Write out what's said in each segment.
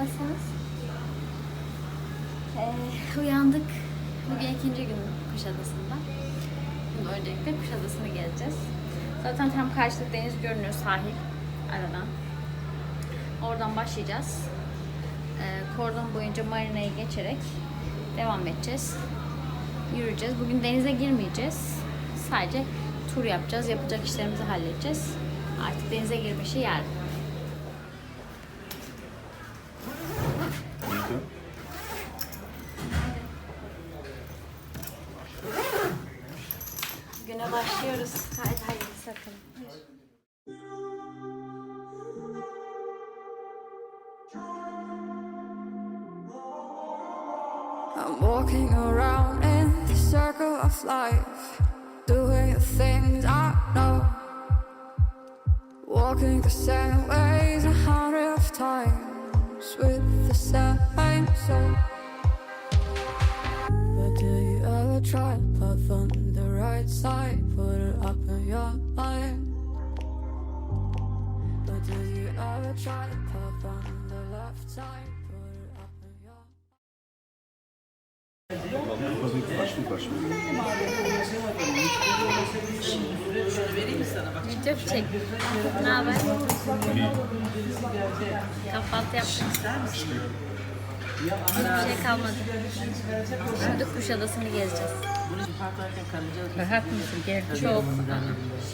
Nasılsınız? Ee, uyandık. Bugün ikinci gün Kuşadası'nda. Bugün öncelikle Kuşadası'nı gezeceğiz. Zaten tam karşılık deniz görünüyor sahil aradan. Oradan başlayacağız. Ee, kordon boyunca marinayı geçerek devam edeceğiz. Yürüyeceğiz. Bugün denize girmeyeceğiz. Sadece tur yapacağız. Yapacak işlerimizi halledeceğiz. Artık denize girme işi yarın. Walking the same ways a hundred of times with the same soul. But do you ever try to path on the right side, put it up in your mind? But do you ever try to path on the left side, Taş mı taş mı? Video çek. Ne haber? Kahvaltı yaptık. Hiçbir şey kalmadı. Şimdi Kuşadası'nı gezeceğiz. Rahat mısın? Gel. Çok.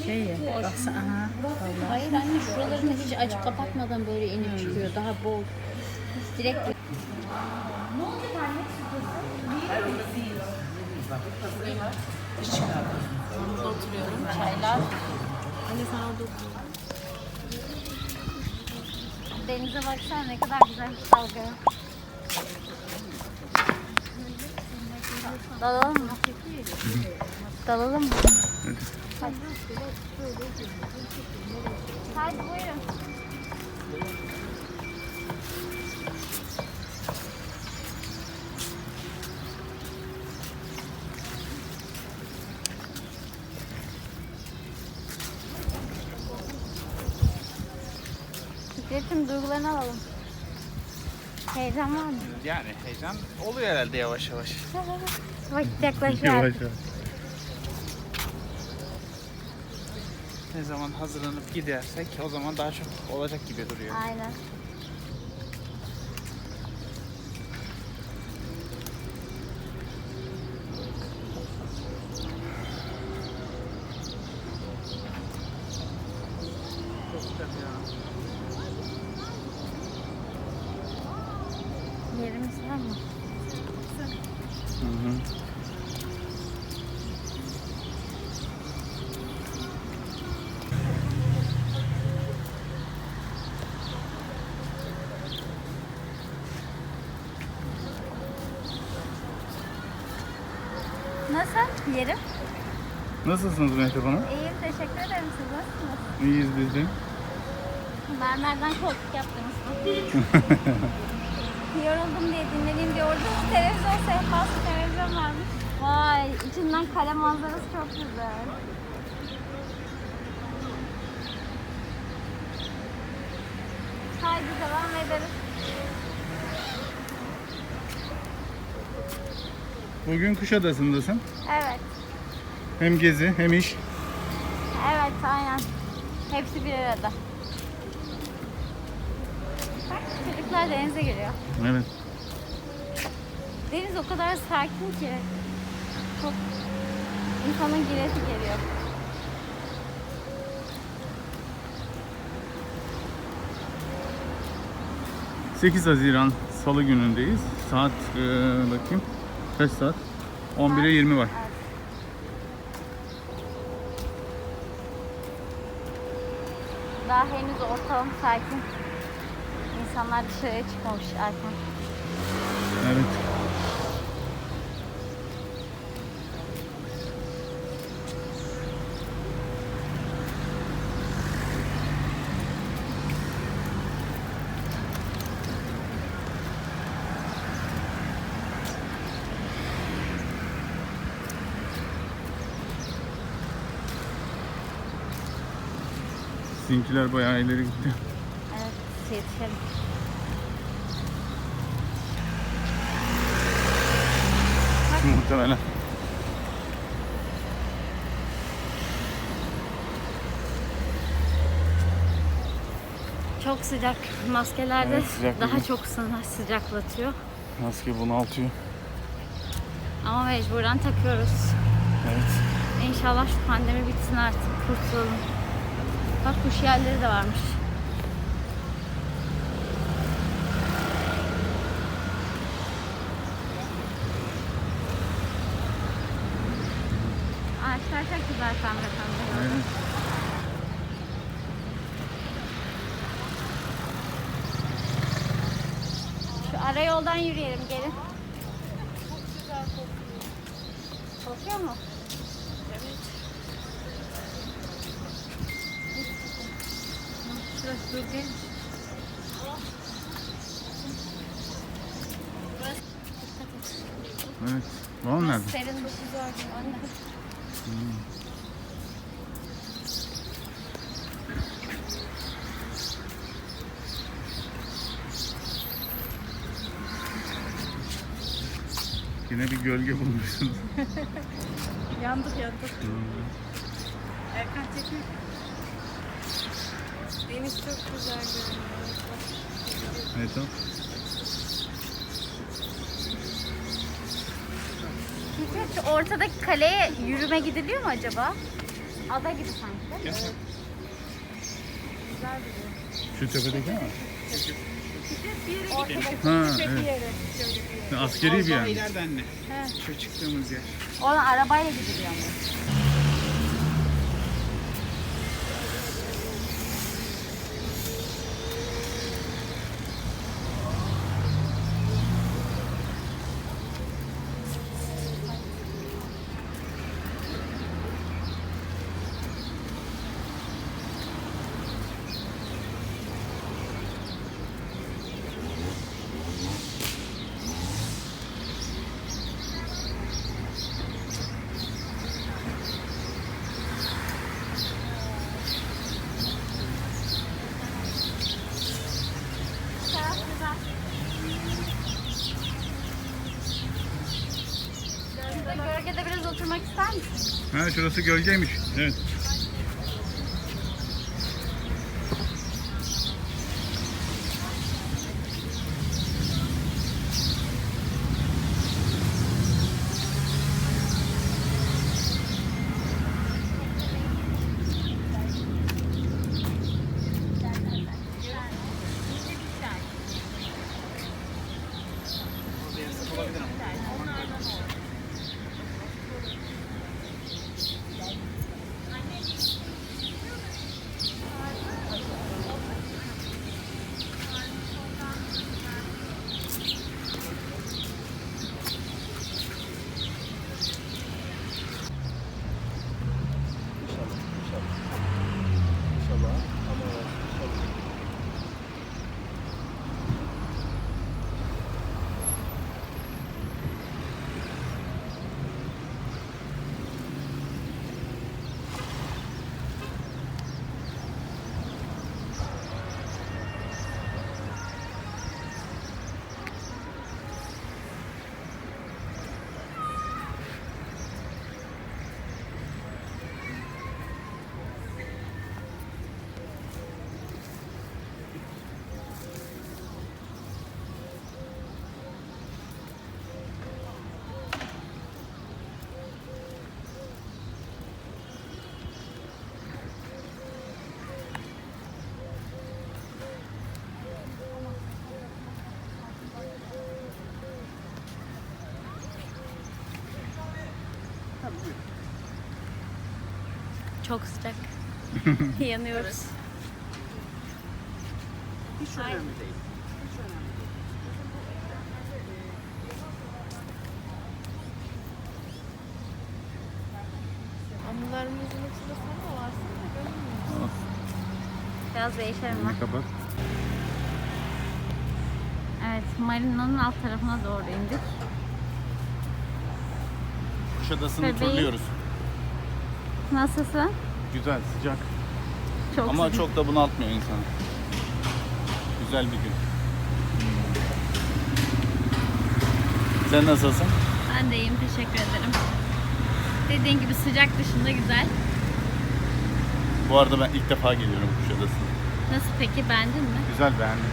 Şey ya. Baksana. Aha. Vallahi. Hayır anne şuralarını hiç açıp kapatmadan böyle inip çıkıyor. Daha bol. Direkt Burada oturuyorum. Çaylar. Anne sen orada otur. Denize baksana ne kadar güzel dalga. Dalalım mı? Dalalım mı? Hadi. Hadi buyurun. Heyecan var mı? Yani heyecan oluyor herhalde yavaş yavaş. Vakit yaklaşıyor. Yavaş yavaş. Ne zaman hazırlanıp gidersek o zaman daha çok olacak gibi duruyor. Aynen. Çok güzel ya. Yerimiz var mı? Hı hı. Nasıl? Yerim. Nasılsınız Mehtap Hanım? İyiyim. Teşekkür ederim. Siz nasılsınız? İyiyiz biz de. Mermerden koltuk yaptınız. Yoruldum diye dinleneyim diye orada televizyon sehpası televizyon varmış. Vay içinden kale manzarası çok güzel. Haydi devam ederiz. Bugün Kuşadası'ndasın. Evet. Hem gezi hem iş. Evet aynen. Hepsi bir arada. Bak çocuklar denize giriyor. Evet. Deniz o kadar sakin ki. Çok insanın giresi geliyor. ...8 Haziran Salı günündeyiz. Saat eee, bakayım. Kaç saat? 11'e 20 var. Daha henüz ortam sakin. İnsanlar dışarıya çıkmamış erken. Evet. Sizinkiler bayağı ileri gidiyor. Evet, yetişelim. Muhtemelen. Çok sıcak. Maskelerde evet, daha çok ısınma sıcaklatıyor. Maske bunaltıyor. Ama mecburen takıyoruz. Evet. İnşallah şu pandemi bitsin artık. Kurtulalım. Bak kuş yerleri de varmış. Ağaçlar çok güzel pembe pembe. Şu ara yoldan yürüyelim gelin. Kokuyor mu? Evet. Değil. Evet. Babam nerede? Serin gördüm anne. Yine bir gölge bulmuşsunuz. Yandık yandık. Erkan çekiyor. Deniz çok güzel görünüyor. Evet tamam. Şu ortadaki kaleye yürüme gidiliyor mu acaba? Ada gibi sanki değil mi? Güzel duruyor. Şu tepedeki mi? Ha Bir evet. bir Askeri bir yer. ileride anne. Şu çıktığımız yer. Ona arabayla gidiliyor mu? Şurada gölgede biraz oturmak ister misin? Ha şurası gölgeymiş. Evet. Orada yasak olabilir ama. Çok sıcak. Yanıyoruz. Hiç önemli değil. Hiç önemli değil. Anılarımızın içinde sana varsın da görünmüyor. Biraz. Elini kapat. Evet, marinanın alt tarafına doğru indik. Kuşadası'nı Bebeğim. turluyoruz. Nasılsın? Güzel, sıcak. Çok Ama sıcak. çok da bunaltmıyor insanı. Güzel bir gün. Sen nasılsın? Ben de iyiyim. Teşekkür ederim. Dediğin gibi sıcak dışında güzel. Bu arada ben ilk defa geliyorum Kuşadası'na. Nasıl peki? Beğendin mi? Güzel beğendim.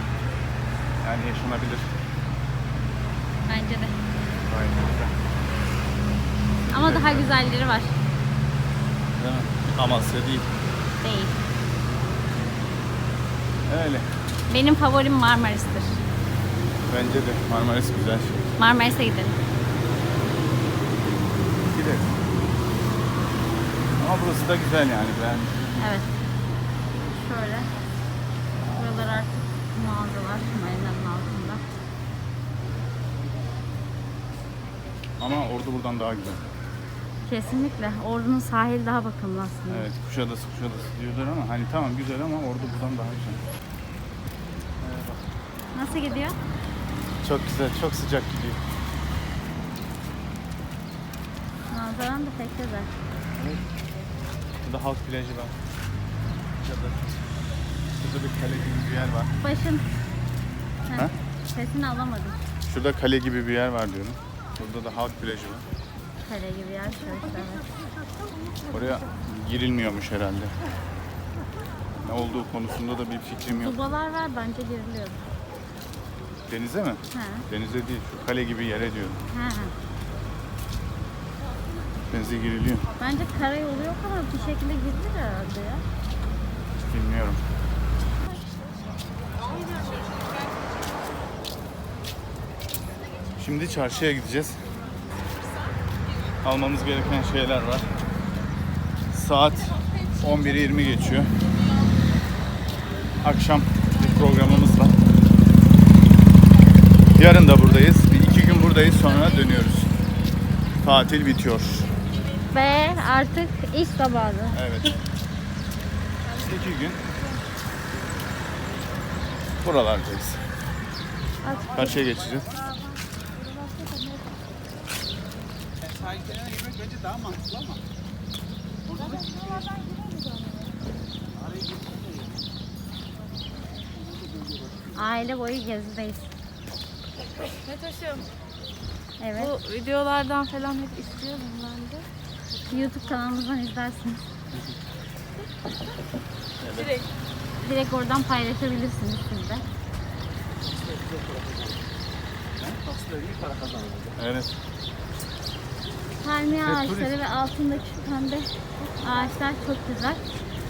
Yani yaşanabilir. Bence de. Güzel. Ama daha güzelleri var. Değil mi? Amasya değil. Değil. Öyle. Benim favorim Marmaris'tir. Bence de Marmaris güzel şey. Marmaris'e gidelim. Gideriz. Ama burası da güzel yani ben Evet. Şöyle. Buralar artık mağazalar. Marina'nın altında. ama orada buradan daha güzel. Kesinlikle. Ordu'nun sahili daha bakımlı aslında. Evet Kuşadası Kuşadası diyorlar ama hani tamam güzel ama orada buradan daha güzel. Evet, bak. Nasıl gidiyor? Çok güzel, çok sıcak gidiyor. Manzaran da pek güzel. Burada halk plajı var. Kuşadası. Burada bir kale gibi bir yer var. Başın. Ha? Sesini alamadım. Şurada kale gibi bir yer var diyorum. Burada da halk plajı var. Kale gibi yer. Oraya girilmiyormuş herhalde. Ne olduğu konusunda da bir fikrim yok. Dubalar var bence giriliyor. Denize mi? Ha. Denize değil, şu kale gibi yere diyorum. Ha. Denize giriliyor. Bence karayolu yok ama bir şekilde girilir herhalde ya. Bilmiyorum. Şimdi çarşıya gideceğiz. Almamız gereken şeyler var. Saat 11'i 20 geçiyor. Akşam bir programımız var. Yarın da buradayız. Bir iki gün buradayız sonra dönüyoruz. Tatil bitiyor. Ve artık iş zamanı. Evet. İki gün buralardayız. Karşıya geçeceğiz. Sahil kenarına girmek bence daha mantıklı ama. Aile boyu gezideyiz. Metoş'um Evet. bu videolardan falan hep istiyorum ben de. YouTube kanalımızdan izlersiniz. Direkt. Direkt oradan paylaşabilirsiniz siz de. Evet. Palmiye Evet, ağaçları ve altındaki şu pembe ağaçlar çok güzel.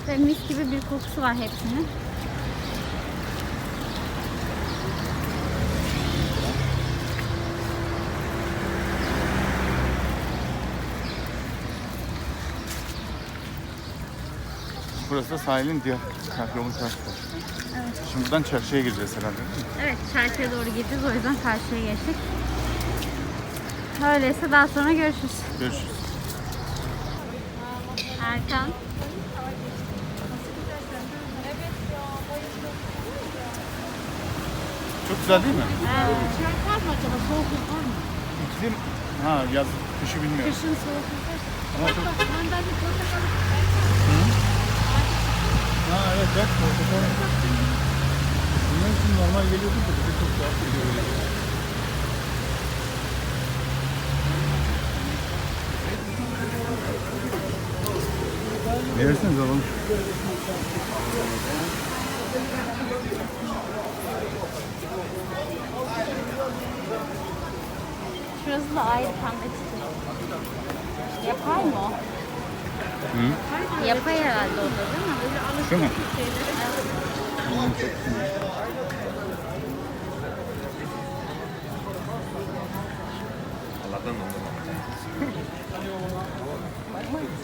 Ve mis gibi bir kokusu var hepsinin. Burası da sahilin diğer kar- yolun karşı tarafı. Şimdi buradan çarşıya gireceğiz herhalde? Evet çarşıya doğru gideceğiz o yüzden karşıya geçtik. Öyleyse daha sonra görüşürüz. Görüşürüz. Erkan. Çok güzel değil mi? Evet. İklim, ha yaz, kışı bilmiyorum. Kışın soğuk. Ama çok... Ha evet bak portakal. İçin normal geliyordu da bize çok tuhaf geliyor. Verirseniz alalım. Şurası da ayrı pembe çiçek. Yapay mı o? Hı? Yapay herhalde o da değil mi? Şu mu?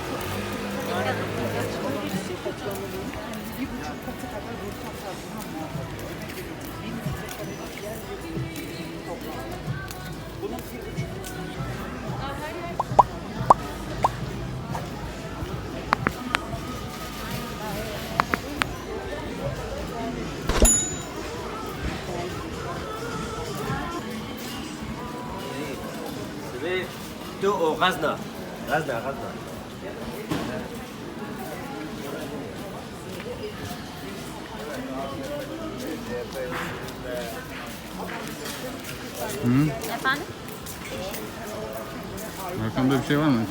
Gazna. Gazna, Gazna. Efendim? Arkamda bir şey var mı?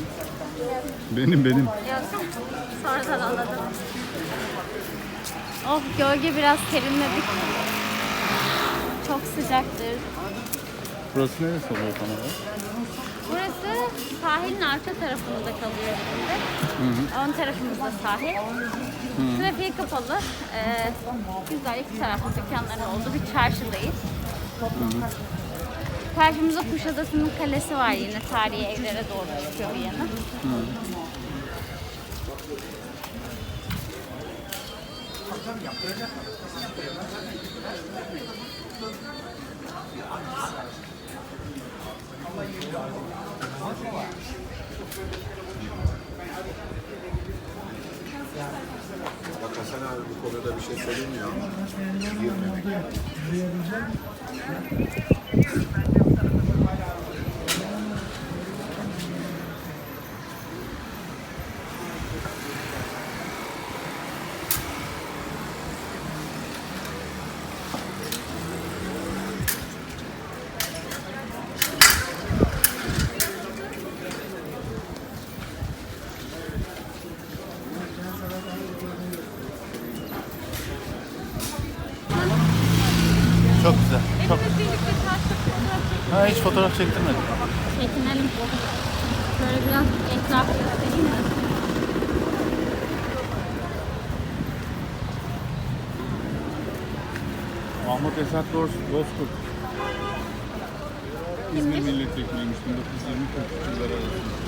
Benim benim. Yok. Sonradan anladım. Oh gölge biraz serinledik. Çok sıcaktır. Burası neresi oluyor tam olarak? Burası sahilin arka tarafında kalıyor şimdi. Ön tarafımızda sahil. Trafiğe kapalı. Ee, güzel iki taraflı dükkanların olduğu bir çarşıdayız. Karşımızda Kuşadası'nın kalesi var yine tarihi evlere doğru çıkıyor bir yana. Bak Hasan abi bu konuda bir şey söylemiyor ama girmemek. Çok. Ha hiç fotoğraf çektirmedim. Çekinelim. Böyle biraz etraf göstereyim mi? Mahmut Esat Bozkurt. İzmir milletvekiliymiş 1920-43 yılları arasında.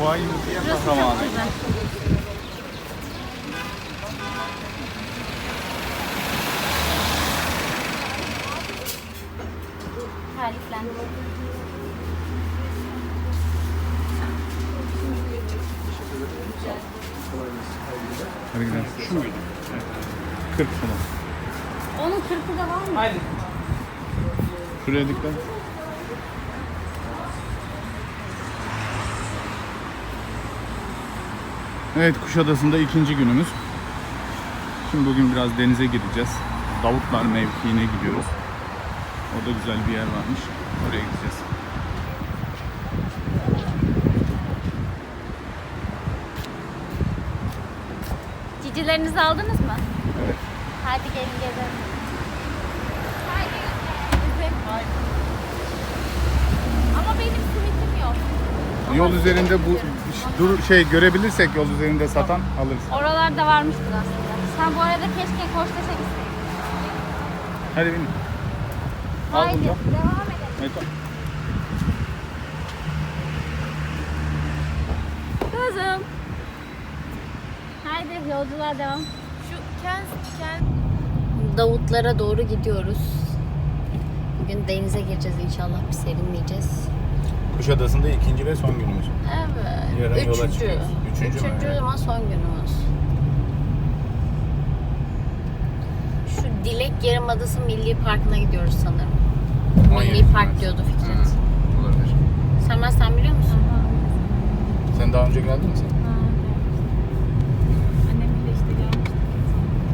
Bu ay Mutluya Burası Hadi gidelim. Şu muydu? 40 falan. Onun kırkı da var mı? Haydi. Şuraya dikkat. Evet Kuşadası'nda ikinci günümüz. Şimdi bugün biraz denize gireceğiz. Davutlar mevkiine gidiyoruz. Orada güzel bir yer varmış. Oraya gideceğiz. Cicilerinizi aldınız mı? Evet. Hadi gelin. Bizim. Ama benim simitim yok. Yol üzerinde bu dur şey görebilirsek yol üzerinde satan alırız. Oralarda varmıştır aslında. Sen bu arada keşke koştaşa gitseydin. Hadi bin. Al Haydi bunu da. devam tamam. Kızım. Haydi yolculuğa devam. Şu kent, kent Davutlara doğru gidiyoruz. Bugün denize gireceğiz inşallah bir serinleyeceğiz. Kuşadası'nda ikinci ve son günümüz. Evet. Yarın yola Üçüncü. çıkıyoruz. Üçüncü mü? Üçüncü Evet. ama son günümüz. Şu Dilek Yarımadası Milli Parkı'na gidiyoruz sanırım. 17 Milli Park diyordu Fikret. Hı, olabilir. Sen ben sen biliyor musun? Sen daha önce geldin mi sen? annemle işte gelmiştik.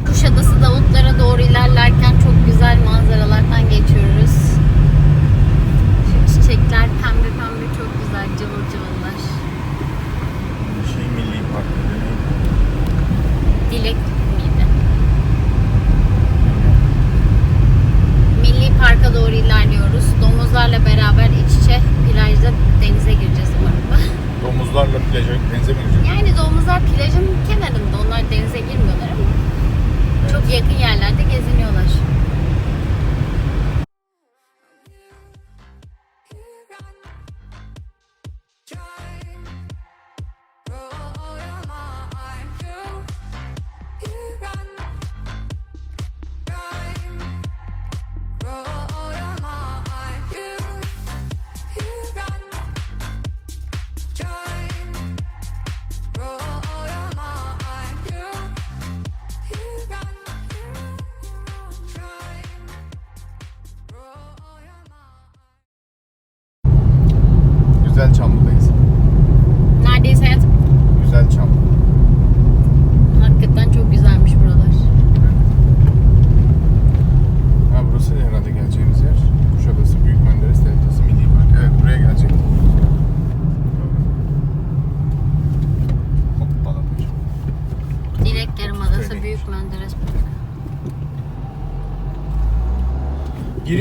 Kuşadası Davutlara doğru ilerlerken çok güzel manzaralardan geçiyoruz. Şu çiçekler pembe pembe çok güzel cıvıl cıvıllar. Şey Milli Park. Dilek miydi? Milli Park'a doğru ilerliyoruz. Domuzlarla beraber iç içe plajda denize gireceğiz umarım. Domuzlarla plaja denize mi gireceğiz? Yani domuzlar plajın kenarında. Onlar denize girmiyorlar ama çok yakın yerlerde geziniyorlar.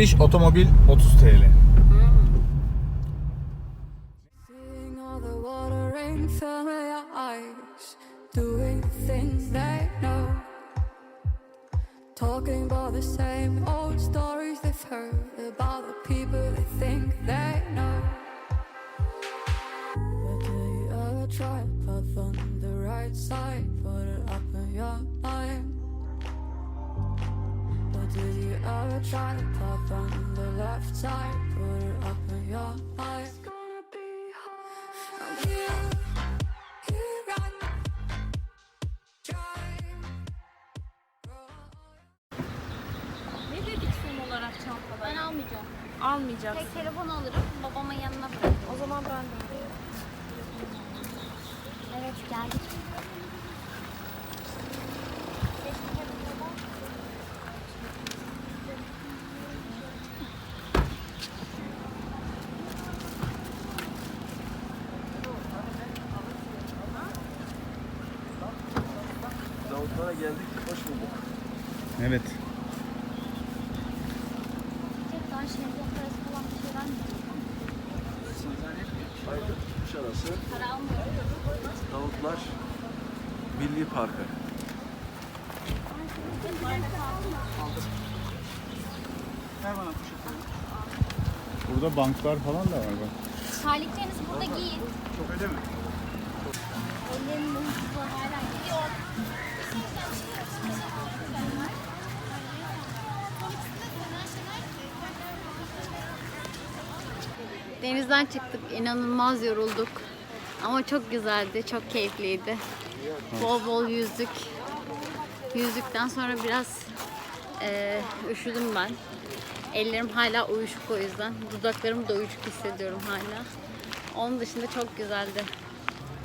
Giriş otomobil 30 TL. Almayacağım. Almayacaksın. Tek telefon alırım. Babamın yanına bırakırım. O zaman ben de. Evet geldik. Davutlara geldik, hoş bulduk. Evet. Daha şimdi parası falan bir şey vermiyorum. Aydın, Kuşadası, Para almıyorum. Davutlar Milli Parkı. Burada banklar falan da var bak. Terliklerinizi burada giyin. Çok öyle mi? Ellerinin ucuzluğu hala giyiyor. Denizden çıktık, inanılmaz yorulduk. Ama çok güzeldi, çok keyifliydi. Bol bol yüzdük. Yüzdükten sonra biraz eee, üşüdüm ben. Ellerim hala uyuşuk o yüzden. Dudaklarımı da uyuşuk hissediyorum hala. Onun dışında çok güzeldi.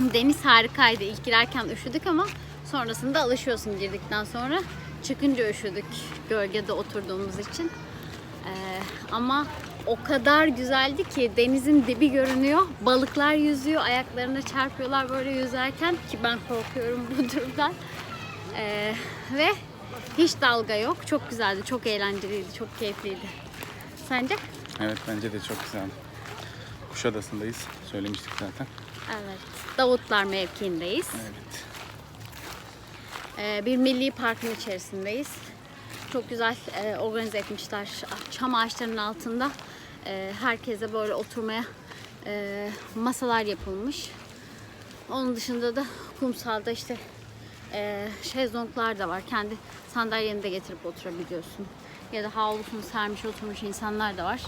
Deniz harikaydı. İlk girerken üşüdük ama sonrasında alışıyorsun girdikten sonra. Çıkınca üşüdük gölgede oturduğumuz için. Ee, ama o kadar güzeldi ki denizin dibi görünüyor. Balıklar yüzüyor, ayaklarına çarpıyorlar böyle yüzerken ki ben korkuyorum bu durumdan. Ee, ve hiç dalga yok. Çok güzeldi, çok eğlenceliydi, çok keyifliydi. Sence? Evet bence de çok güzel. Kuşadası'ndayız. Söylemiştik zaten. Evet. Davutlar mevkiindeyiz. Evet. Ee, bir milli parkın içerisindeyiz. Çok güzel e, organize etmişler. Çam ağaçlarının altında e, herkese böyle oturmaya e, masalar yapılmış. Onun dışında da kumsalda işte e, şezlonglar da var. Kendi sandalyeni de getirip oturabiliyorsun. Ya da havlusunu sermiş oturmuş insanlar da var.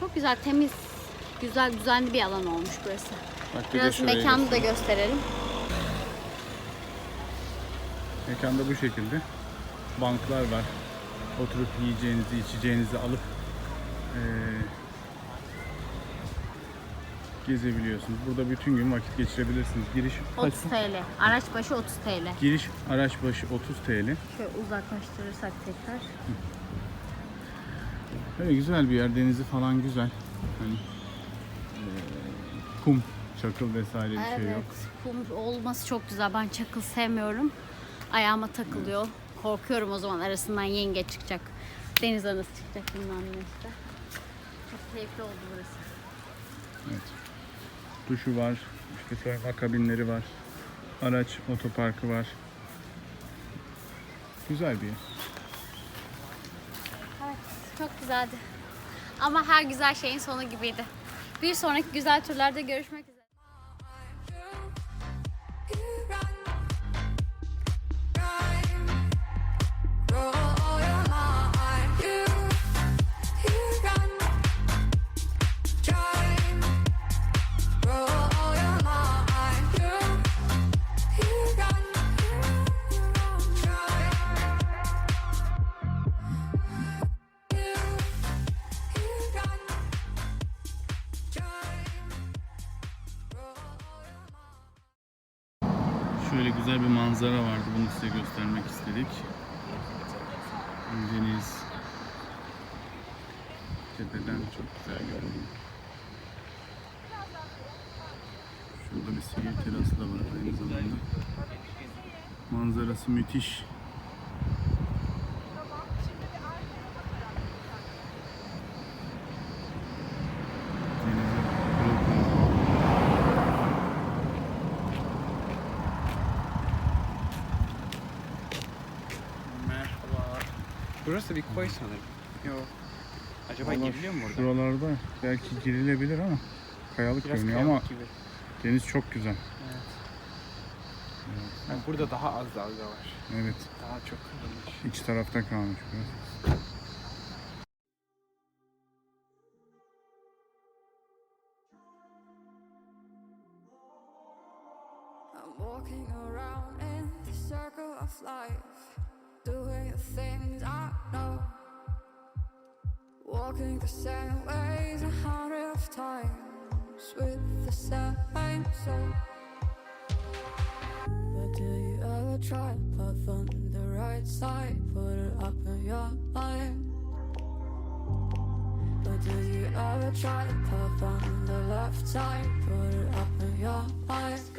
Çok güzel, temiz, güzel, düzenli bir alan olmuş burası. Bak bir de Biraz şurayı mekanı da gösterelim. Mekanda bu şekilde. Banklar var. Oturup yiyeceğinizi, içeceğinizi alıp eee, gezebiliyorsunuz. Burada bütün gün vakit geçirebilirsiniz. Giriş 30 TL. Araç başı 30 TL. Giriş araç başı 30 TL. Şöyle uzaklaştırırsak tekrar. Öyle güzel bir yer. Denizi falan güzel. Hani kum, çakıl vesaire bir şey yok. Evet, kum olması çok güzel. Ben çakıl sevmiyorum. Ayağıma takılıyor. Korkuyorum o zaman arasından yenge çıkacak. Deniz anası çıkacak bilmem ne işte. Çok keyifli oldu burası. Evet. Duşu var, işte soyunma kabinleri var, araç otoparkı var. Güzel bir yer. Evet, çok güzeldi. Ama her güzel şeyin sonu gibiydi. Bir sonraki güzel turlarda görüşmek üzere. Şöyle güzel bir manzara vardı. Bunu size göstermek istedik. Deniz tepeden çok güzel görünüyor. Şurada bir seyir terası da var aynı zamanda. Manzarası müthiş. Burası bir koy sanırım. Yok. Acaba Vallahi giriliyor mu burada? Şuralarda belki girilebilir ama kayalık Biraz görünüyor kayalık ama gibi. deniz çok güzel. Evet. Yani burada daha az dalga var. Evet. Daha çok kırılmış. İç tarafta kalmış biraz. I'm walking around in the circle of life, doing I know. Walking the same ways a hundred of times with the same soul. But do you ever try to path on the right side? Put it up in your mind. But do you ever try to path on the left side? Put it up in your mind.